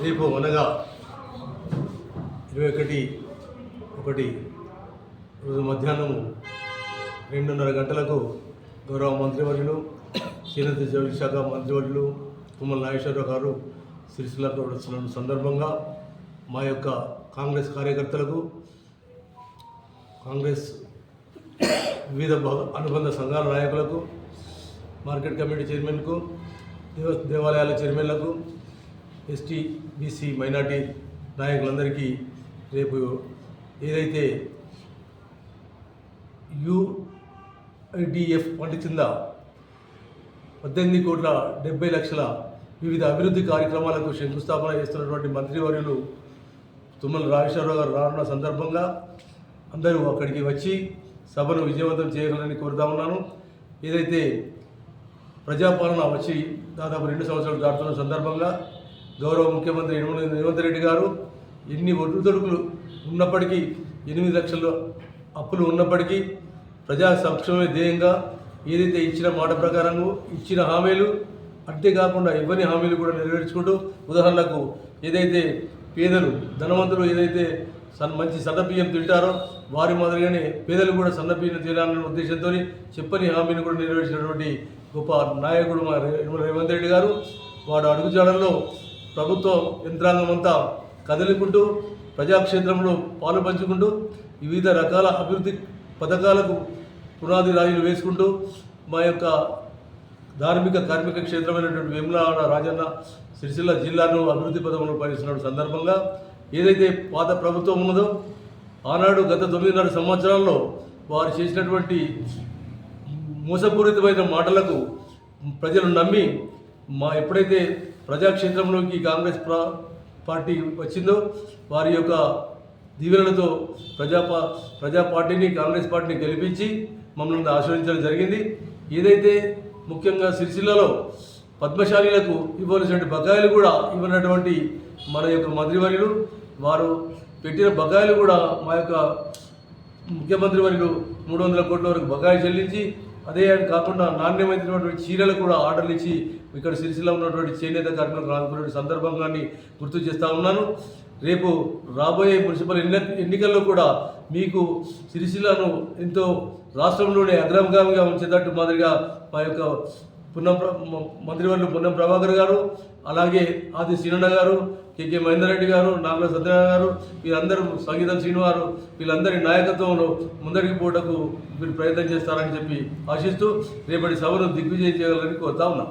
రేపు అనగా ఇరవై ఒకటి ఒకటి రోజు మధ్యాహ్నం రెండున్నర గంటలకు గౌరవ మంత్రివర్యులు చేనేత జౌళి శాఖ మంత్రివర్యులు తుమ్మల నాగేశ్వరరావు గారు సిరిసిల్లకు వచ్చిన సందర్భంగా మా యొక్క కాంగ్రెస్ కార్యకర్తలకు కాంగ్రెస్ వివిధ అనుబంధ సంఘాల నాయకులకు మార్కెట్ కమిటీ చైర్మన్కు దేవ దేవాలయాల చైర్మన్లకు ఎస్టీ బీసీ మైనార్టీ నాయకులందరికీ రేపు ఏదైతే యుఐడిఎఫ్ ఫండ్ కింద పద్దెనిమిది కోట్ల డెబ్బై లక్షల వివిధ అభివృద్ధి కార్యక్రమాలకు శంకుస్థాపన చేస్తున్నటువంటి మంత్రివర్యులు తుమ్మల రాజేశ్వరరావు గారు రానున్న సందర్భంగా అందరూ అక్కడికి వచ్చి సభను విజయవంతం చేయగలని కోరుతా ఉన్నాను. ఏదైతే ప్రజాపాలన వచ్చి దాదాపు రెండు సంవత్సరాలు దాటుతున్న సందర్భంగా గౌరవ ముఖ్యమంత్రి యనమల రేవంత్ రెడ్డి గారు ఎన్ని ఒడుదొడుకులు ఉన్నప్పటికీ ఎనిమిది లక్షల అప్పులు ఉన్నప్పటికీ ప్రజా సంక్షేమ ధ్యేయంగా ఏదైతే ఇచ్చిన మాట ప్రకారము ఇచ్చిన హామీలు అంతేకాకుండా ఇవ్వని హామీలు కూడా నెరవేర్చుకుంటూ ఉదాహరణకు ఏదైతే పేదలు ధనవంతులు ఏదైతే సన్ మంచి సన్నబియ్యం తింటారో వారి మాదిరిగానే పేదలు కూడా సన్నబియ్యం తినాలన్న ఉద్దేశంతో చెప్పని హామీని కూడా నెరవేర్చినటువంటి గొప్ప నాయకుడు మా రేవంత్ రెడ్డి గారు. వాడు అడుగుజాడల్లో ప్రభుత్వ యంత్రాంగం అంతా కదిలికుంటూ ప్రజాక్షేత్రంలో పాలు పంచుకుంటూ వివిధ రకాల అభివృద్ధి పథకాలకు పునాది రాయులు వేసుకుంటూ మా యొక్క ధార్మిక కార్మిక క్షేత్రమైనటువంటి వేములవాడ రాజన్న సిరిసిల్ల జిల్లాను అభివృద్ధి పథకంలో పనిస్తున్న సందర్భంగా ఏదైతే పాత ప్రభుత్వం ఉన్నదో ఆనాడు గత తొమ్మిదిన్నర సంవత్సరాల్లో వారు చేసినటువంటి మోసపూరితమైన మాటలకు ప్రజలు నమ్మి మా ఎప్పుడైతే ప్రజాక్షేత్రంలోకి కాంగ్రెస్ పార్టీ వచ్చిందో వారి యొక్క దీవెనలతో ప్రజా ప్రజా పార్టీని కాంగ్రెస్ పార్టీని గెలిపించి మమ్మల్ని ఆశ్రయించడం జరిగింది. ఏదైతే ముఖ్యంగా సిరిసిల్లలో పద్మశాలీలకు ఇవ్వవలసిన బకాయిలు కూడా ఇవ్వనటువంటి మన యొక్క మంత్రివర్యులు వారు పెట్టిన బకాయిలు కూడా మా యొక్క ముఖ్యమంత్రి వర్యులు మూడు వందల కోట్ల వరకు బకాయి చెల్లించి అదే కాకుండా నాణ్యమైనటువంటి చీరలు కూడా ఆర్డర్లు ఇచ్చి ఇక్కడ సిరిసిల్ల ఉన్నటువంటి చేనేత కార్మికులకు రానుకున్న సందర్భంగాన్ని గుర్తు చేస్తూ ఉన్నాను. రేపు రాబోయే మున్సిపల్ ఎన్ని ఎన్నికల్లో కూడా మీకు సిరిసిల్లను ఎంతో రాష్ట్రంలోనే అగ్రగామిగా ఉంచేటట్టు మాదిరిగా మా యొక్క పున్నం మంత్రివర్యులు పున్నం ప్రభాకర్ గారు అలాగే ఆది శ్రీనన్న గారు కేకే మహేందర్ రెడ్డి గారు నాగల సత్యనారాయణ గారు వీరందరూ సంగీతం శ్రీనివారు వీళ్ళందరి నాయకత్వంలో ముందరికి పోటకు మీరు ప్రయత్నం చేస్తారని చెప్పి ఆశిస్తూ రేపటి సభను దిగ్విజయం చేయాలని కోరుతా ఉన్నాం.